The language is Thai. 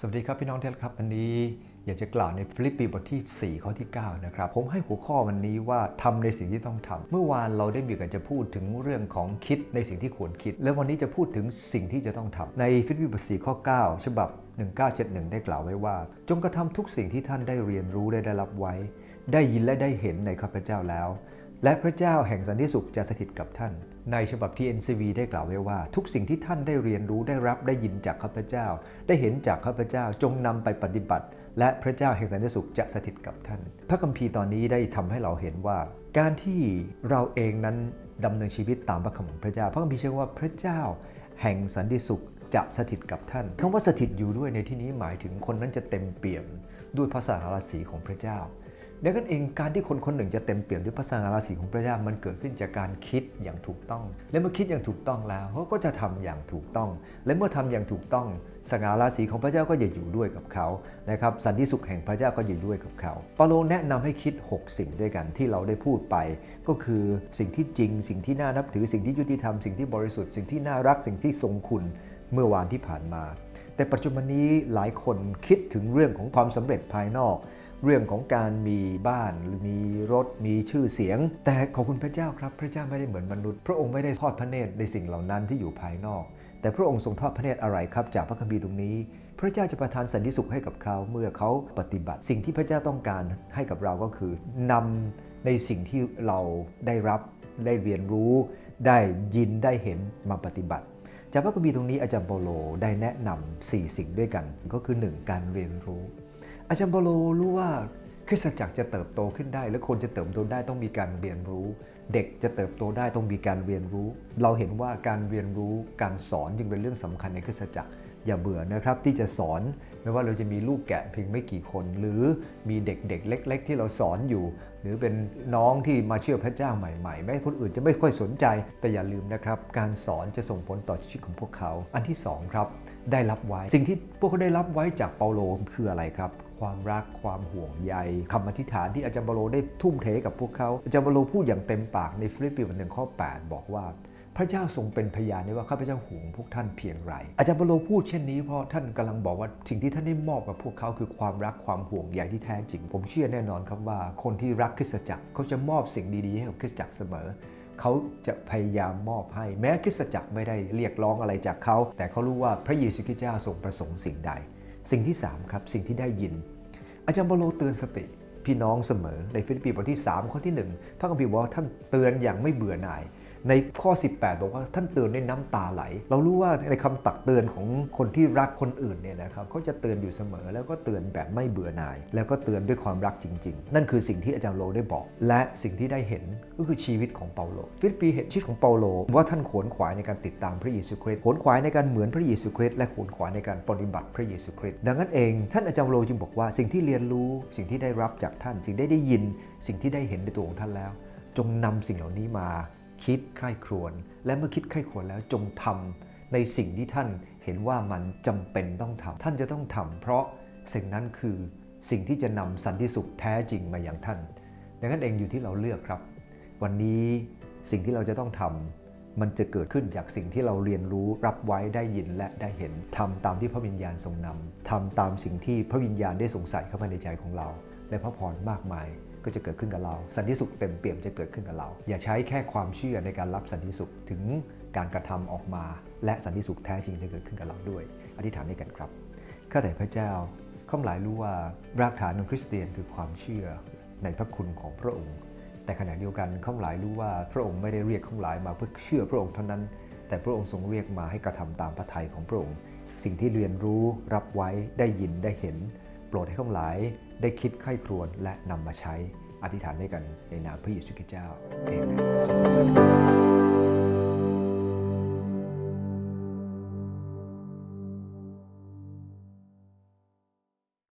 สวัสดีครับพี่น้องที่รักครับอันนี้อยากจะกล่าวในฟิลิปปีบทที่ 4 ข้อที่ 9 นะครับ ผมให้หัวข้อวันนี้ว่าทำในสิ่งที่ต้องทำเมื่อวานเราได้มีการจะพูดถึงเรื่องของคิดในสิ่งที่ควรคิด และวันนี้จะพูดถึงสิ่งที่จะต้องทำในฟิลิปปีบท 4 ข้อ 9 ฉบับ 1971 ได้กล่าวไว้ว่า จงกระทำทุกสิ่งที่ท่านได้เรียนรู้ได้ได้รับไว้ ได้ยินและได้เห็นในข้าพเจ้าแล้ว และพระเจ้าแห่งสันติสุขจะสถิตกับท่าน ในฉบับที่ NCV ได้กล่าวไว้ว่า ทุกสิ่งที่ท่านได้เรียนรู้ได้รับได้ยินจากข้าพเจ้า ได้เห็นจากข้าพเจ้าจงนำไปปฏิบัติ และพระเจ้าแห่งสันติสุขจะสถิตกับท่าน พระคัมภีร์ตอนนี้ได้ทำให้เราเห็นว่า การที่เราเองนั้นดำเนินชีวิตตามพระคำของพระเจ้า พระคัมภีร์เชื่อว่าพระเจ้า แห่งสันติสุขจะสถิตกับท่านคำว่าสถิตอยู่ด้วยในที่นี้หมายถึงคนนั้นจะเต็มเปี่ยมด้วยพระสาราศีของพระเจ้า ดังนั้นเองการที่คนคนหนึ่งจะเต็มเปี่ยมด้วยพระสง่าราศีของพระเจ้ามันเกิดขึ้นจากการคิดอย่างถูกต้อง และเมื่อคิดอย่างถูกต้องแล้วเขาก็จะทำอย่างถูกต้อง และเมื่อทำอย่างถูกต้องสง่าราศีของพระเจ้าก็จะอยู่ด้วยกับเขานะครับสันติสุขแห่งพระเจ้าก็อยู่ด้วยกับเขาเปาโลแนะนำให้คิด 6 สิ่งด้วยกันที่เราได้พูดไป ก็คือสิ่งที่จริง สิ่งที่น่านับถือสิ่งที่ยุติธรรมสิ่งที่บริสุทธิ์สิ่งที่น่ารักสิ่งที่ทรงคุณเมื่อวานที่ผ่านมา แต่ปัจจุบันนี้หลายคนคิดถึงเรื่องของความสำเร็จภายนอก เรื่องของการมีบ้านหรือมีรถ มีชื่อเสียง แต่ขอบคุณพระเจ้าครับ พระเจ้าไม่ได้เหมือนมนุษย์ พระองค์ไม่ได้ทอดพระเนตรในสิ่งเหล่านั้นที่อยู่ภายนอก แต่พระองค์ทรงทอดพระเนตรอะไรครับ จากพระคัมภีร์ตรงนี้ พระเจ้าจะประทานสันติสุขให้กับเขาเมื่อเขาปฏิบัติ สิ่งที่พระเจ้าต้องการให้กับเราก็คือนำในสิ่งที่เราได้รับได้เรียนรู้ ได้ยินได้เห็นมาปฏิบัติจากพระคัมภีร์ตรงนี้อาจารย์เปโลได้แนะนำ4สิ่งด้วยกัน ก็คือ 1 การเรียนรู้ อาจารย์เปาโลรู้ว่าคริสตจักรจะเติบโตขึ้นได้ และคนจะเติบโตได้ต้องมีการเรียนรู้ เด็กจะเติบโตได้ต้องมีการเรียนรู้ เราเห็นว่าการเรียนรู้การสอนจึงเป็นเรื่องสำคัญในคริสตจักร อย่าเบื่อนะครับที่จะสอนไม่ว่าเราจะมีลูกแกะเพียงไม่กี่คน หรือมีเด็กๆเล็ก ๆ ที่เราสอนอยู่ หรือเป็นน้องที่มาเชื่อพระเจ้าใหม่ๆแม้คนอื่นจะไม่ค่อยสนใจ แต่อย่าลืมนะครับการสอนจะส่งผลต่อชีวิตของพวกเขา อันที่สองครับได้รับไว้ สิ่งที่พวกเขาได้รับไว้จากเปาโลคืออะไรครับ ความรักความห่วงใยคำอธิษฐานที่อาจารย์เปาโลได้ทุ่มเทกับพวกเขา อาจารย์เปาโลพูดอย่างเต็มปากในฟิลิปปีบทหนึ่งข้อ 8 บอกว่า พระเจ้าทรงเป็นพยานได้ว่าข้าพเจ้าห่วงพวกท่านเพียงไร อาจารย์เปาโลพูดเช่นนี้เพราะท่านกำลังบอกว่าสิ่งที่ท่านได้มอบกับพวกเขาคือความรักความห่วงใยที่แท้จริง ผมเชื่อแน่นอนครับว่า คนที่รักคริสตจักรเขาจะมอบสิ่งดีๆให้กับคริสตจักรเสมอเขาจะพยายามมอบให้แม้คริสตจักรไม่ได้เรียกร้องอะไรจากเขา แต่เขารู้ว่าพระเยซูคริสต์เจ้าทรงประสงค์สิ่งใด สิ่งที่สามครับสิ่งที่ได้ยิน อาจารย์บโลเตือนสติ พี่น้องเสมอในฟิลิปปีบทที่ 3 ข้อที่ 1 พระคัมภีร์บอกท่านเตือนอย่างไม่เบื่อหน่าย ในข้อ 18 บอกว่าท่านเตือนด้วยน้ำตาไหล เรารู้ว่าในคำตักเตือนของคนที่รักคนอื่นเนี่ยนะครับเขาจะเตือนอยู่เสมอ แล้วก็เตือนแบบไม่เบื่อหน่าย แล้วก็เตือนด้วยความรักจริง ๆ นั่นคือสิ่งที่อาจารย์โลได้บอก และสิ่งที่ได้เห็นก็คือชีวิตของเปาโลฟิลิปปีเห็นชีวิตของเปาโล ว่าท่านขวนขวายในการติดตามพระเยซูคริสต์ขวนขวายในการเหมือนพระเยซูคริสต์และขวนขวายในการปฏิบัติพระเยซูคริสต์ดังนั้นเองท่านอาจารย์โลจึงบอกว่าสิ่งที่เรียนรู้สิ่งที่ได้รับจากท่านสิ่งได้ได้ยิน สิ่งที่ได้เห็นในตัวของท่านแล้ว จงนำสิ่งเหล่านี้มา คิดใคร่ครวญและเมื่อคิดใคร่ครวญแล้วจงทำในสิ่งที่ท่านเห็นว่ามันจำเป็นต้องทำท่านจะต้องทำเพราะสิ่งนั้นคือสิ่งที่จะนำสันติสุขแท้จริงมาอย่างท่าน ดังนั้นเองอยู่ที่เราเลือกครับ วันนี้สิ่งที่เราจะต้องทำมันจะเกิดขึ้นจากสิ่งที่เราเรียนรู้รับไว้ได้ยินและได้เห็นทำตามที่พระวิญญาณทรงนำทำตามสิ่งที่พระวิญญาณได้สงใส่เข้ามาในใจของเรา และพระพรมากมายก็จะเกิดขึ้นกับเรา สันติสุขเต็มเปี่ยมจะเกิดขึ้นกับเรา อย่าใช้แค่ความเชื่อในการรับสันติสุขถึงการกระทำออกมา และสันติสุขแท้จริงจะเกิดขึ้นกับเราด้วย อธิษฐานด้วยกันครับข้าแต่พระเจ้าข้าหลายรู้ว่ารากฐานของคริสเตียนคือความเชื่อในพระคุณของพระองค์ แต่ขณะเดียวกันข้าหลายรู้ว่าพระองค์ไม่ได้เรียกข้าหลายมาเพื่อเชื่อพระองค์เท่านั้น แต่พระองค์ทรงเรียกมาให้กระทำตามพระทัยของพระองค์ สิ่งที่เรียนรู้รับไว้ได้ยินได้เห็น โปรดให้ข้าหลาย ได้คิดไข้ครวญและนำมาใช้อธิษฐานด้วยกันในนามพระเยซูคริสต์เจ้าเองนะ